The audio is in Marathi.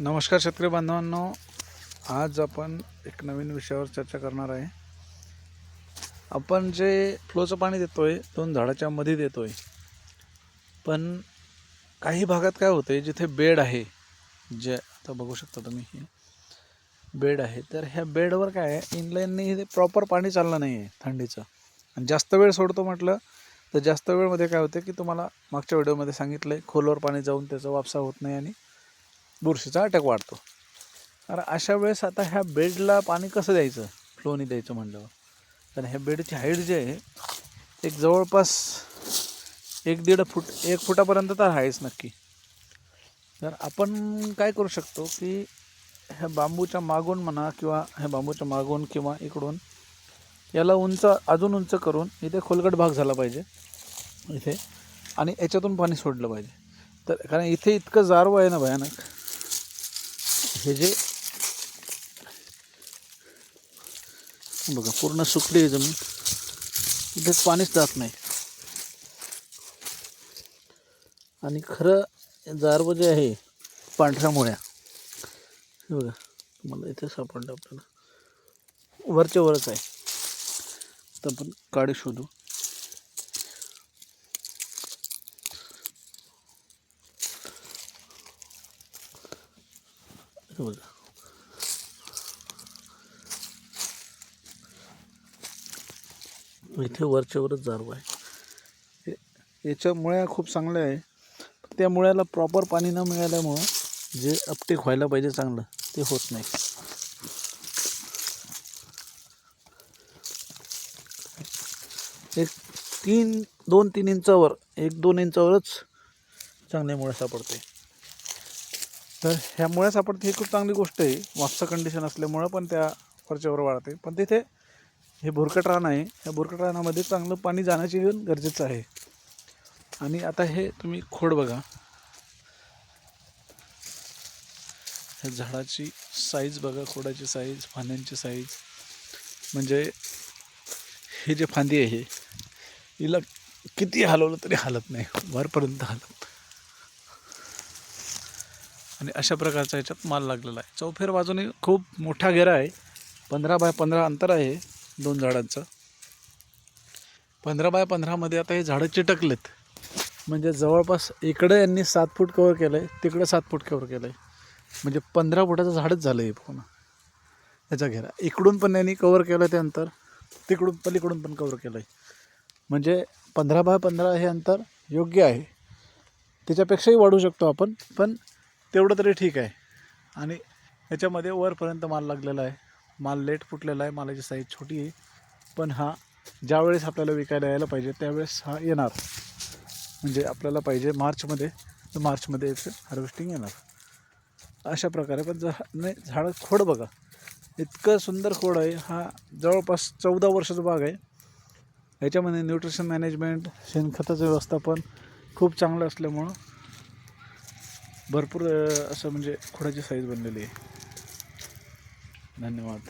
नमस्कार शेतकरी बांधवांनो आज आपण एक नवीन विषयावर चर्चा करणार आहे. आपण जे फ्लोचं पाणी देतो आहे दोन झाडाच्या मध्ये देतो आहे पण काही भागात काय होतं आहे जिथे बेड आहे जे आता बघू शकता तुम्ही हे बेड आहे तर ह्या बेडवर काय आहे इनलाईनने हे प्रॉपर पाणी चाललं नाही आहे थंडीचं. आणि जास्त वेळ सोडतो म्हटलं तर जास्त वेळमध्ये काय होतं की तुम्हाला मागच्या व्हिडिओमध्ये सांगितलं आहे खोलवर पाणी जाऊन त्याचा वापसा होत नाही आणि बुरशीचा अटॅक वाढतो. तर अशा वेळेस आता ह्या बेडला पाणी कसं द्यायचं? फ्लोनी द्यायचं म्हणल्यावर. कारण ह्या बेडची हाईट जी आहे एक जवळपास एक दीड फूट एक फुटापर्यंत तर आहेच नक्की. तर आपण काय करू शकतो की ह्या बांबूच्या मागून म्हणा किंवा ह्या बांबूच्या मागून किंवा इकडून याला उंच अजून उंच करून इथे खोलगट भाग झाला पाहिजे. इथे. आणि याच्यातून पाणी सोडलं पाहिजे. तर कारण इथे इतकं जारवं आहे ना भयानक. हे जे बघा पूर्ण सुकली आहे जमीन. इथेच पाणीच जात नाही. आणि खरं जारवं जे आहे पांढऱ्या मुळ्या हे बघा तुम्हाला इथे सापडलं आपल्याला. वरच्या वरच आहे. तर आपण काडी शोधू. बघा इथे वरच्यावरच जारवा आहे. याच्या मुळ्या खूप चांगल्या आहे. त्या मुळ्याला प्रॉपर पाणी न मिळाल्यामुळं जे अपटेक व्हायला पाहिजे चांगलं ते होत नाही. एक तीन दोन तीन इंचावर एक दोन इंचावरच चांगले मुळे सापडते. तर ह्यामुळेच आपण ही खूप चांगली गोष्ट आहे. वापसा कंडिशन असल्यामुळं पण त्या वरच्यावर वाढते. पण तिथे हे भुरकट रान आहे. ह्या भुरकट रानामध्ये चांगलं पाणी जाण्याची गरजेचं आहे. आणि आता हे तुम्ही खोड बघा. ह्या झाडाची साईज बघा खोडाची साईज फांद्यांची साईज म्हणजे हे जे फांदी आहे हिला किती हलवलं तरी हालत नाही. वरपर्यंत हालत आणि अशा प्रकारचा ह्याच्यात माल लागलेला आहे. चौफेर बाजूने खूप मोठा घेरा आहे. पंधरा बाय पंधरा अंतर आहे दोन झाडांचं. पंधरा बाय पंधरामध्ये आता हे झाडं चिटकलेत. म्हणजे जवळपास इकडे यांनी सात फूट कवर केलं आहे तिकडे सात फूट कवर केलं आहे म्हणजे पंधरा फुटाचं झाडच झालं आहे पूर्ण. याचा घेरा. इकडून पण यांनी कवर केलं ते अंतर तिकडून पलीकडून पण कवर केलं आहे म्हणजे पंधरा बाय पंधरा हे अंतर योग्य आहे. त्याच्यापेक्षाही वाढू शकतो आपण पण तेवढं तरी ठीक आहे. आणि याच्यामध्ये वरपर्यंत माल लागलेला आहे. माल लेट फुटलेला आहे. मालाची साईज छोटी आहे. पण हा ज्यावेळेस आपल्याला विकायला यायला पाहिजे त्यावेळेस हा येणार. म्हणजे आपल्याला पाहिजे मार्चमध्ये तर मार्चमध्ये याचं हार्वेस्टिंग येणार. अशा प्रकारे पण झा नाही झाडं खोड बघा. इतकं सुंदर खोड आहे. हा जवळपास चौदा वर्षाचा बाग आहे. याच्यामध्ये न्यूट्रिशन मॅनेजमेंट शेणखताचं व्यवस्थापन खूप चांगलं असल्यामुळं भरपूर असं म्हणजे खोडाची साईज बनलेली आहे. धन्यवाद.